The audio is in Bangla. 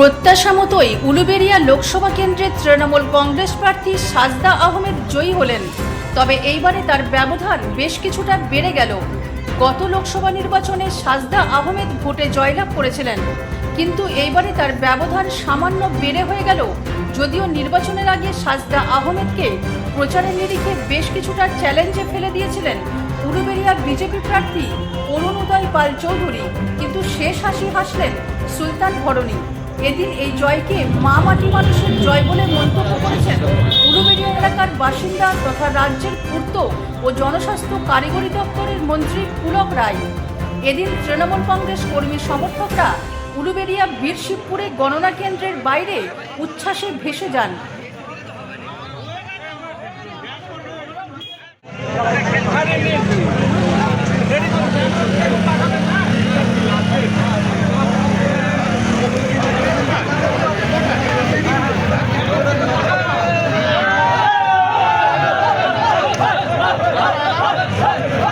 প্রত্যাশা মতোই উলুবেড়িয়া লোকসভা কেন্দ্রের তৃণমূল কংগ্রেস প্রার্থী সাজদা আহমেদ জয়ী হলেন। তবে এইবারে তার ব্যবধান বেশ কিছুটা বেড়ে গেল। গত লোকসভা নির্বাচনে সাজদা আহমেদ ভোটে জয়লাভ করেছিলেন। কিন্তু এইবারে তার ব্যবধান সামান্য বেড়ে হয়ে গেল। যদিও নির্বাচনের আগে সাজদা আহমেদকে প্রচারের নিরিখে বেশ কিছুটা চ্যালেঞ্জে ফেলে দিয়েছিলেন উলুবেড়িয়ার বিজেপি প্রার্থী অরুণ উদয় পাল চৌধুরী কিন্তু শেষ হাসি হাসলেন সুলতান ভরণী। এদিন এই জয়কে মা মাটি মানুষের জয় বলে মন্তব্য করেছেন উলুবেড়িয়া এলাকার বাসিন্দা তথা রাজ্যের পূর্ত ও জনস্বাস্থ্য কারিগরি দপ্তরের মন্ত্রী পুলক রায় এদিন তৃণমূল কংগ্রেস কর্মী সমর্থকরা উলুবেরিয়া বীরশিবপুরে গণনা কেন্দ্রের বাইরে উচ্ছ্বাসে ভেসে যান Thank you. ভারত